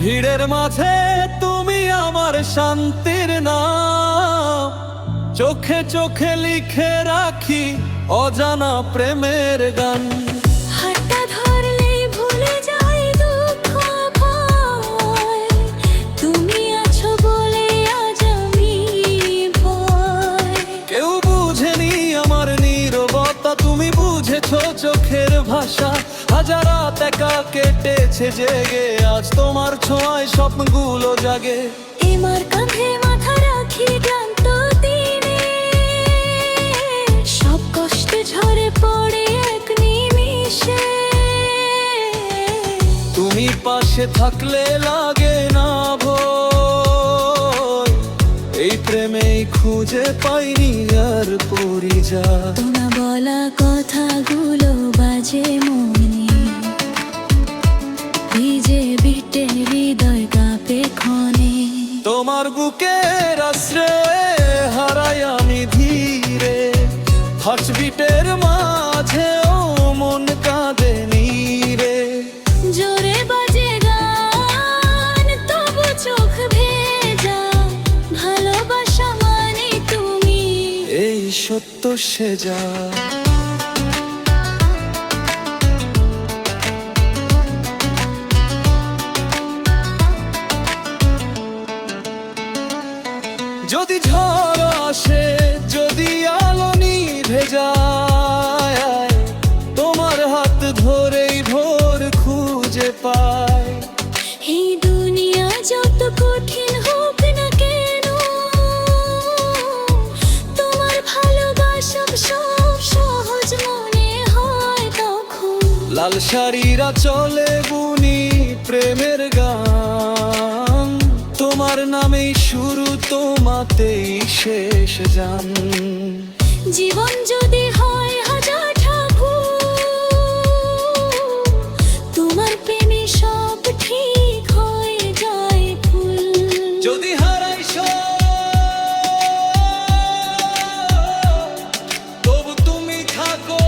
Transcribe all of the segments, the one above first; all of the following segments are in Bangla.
ভিড়ের মাঝে তুমি আমার শান্তির নাম। চোখে চোখে লিখে রাখি অজানা প্রেমের গান। হাতটা ভুলে যাই দুঃখ তুমি আছো বলে আজ ভয়। কেউ বুঝেনি আমার নীরবতা তুমি বুঝেছ চোখের ভাষা হাজার একা কেটেছে জেগে। আজ তোমার ছোঁয়ায় স্বপ্নগুলো জাগে। এমার কাঁধে মাথা রাখি ক্লান্ত দিনে। সব কষ্ট ঝরে পড়ে এক নিমিষে। তুমি পাশে থাকলে লাগে না ভয়। এই প্রেমেই খুঁজে পাইনি আর পরিযা তোমা বলা কথাগুলো বাজে মনে। ভিজে বিটে হৃদয় কাঁপে ক্ষণে। তোমার বুকের আশ্রয়ে হারাই আমি ধীরে। হার্টবিটের মাঝেও মন কাঁদে নীরে। জোরে বাজে গান তবু চোখ ভেজা। ভালোবাসা মানে তুমি। এই সত্য সে যা যদি ঝড় আসে যদি আলো নিভে যায় তোমার হাত ধরেই ভোর খুঁজে পায় এই দুনিয়া যত কঠিন হোক না কেন তোমার ভালোবাসা সব সহজ মনে হয় তখন। লাল শাড়িরা চলে বুনি প্রেমের তোমার নামেই শুরু তোমাতেই শেষ জান। জীবন যদি হয় হাজার ঠাকুর তোমার প্রেমে সব ঠিক হয়ে যায় ফুল। যদি হারাই তবু তুমি থাকো।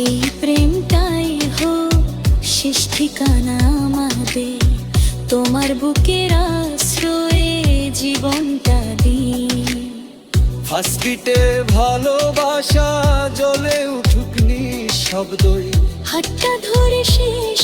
এই শেষ ঠিকানা আমাদের তোমার বুকের আশ্রয়ে জীবনটা দিই ফাঁসকিটে ভালোবাসা জলে উঠুক শব্দই হাতটা ধরে শেষ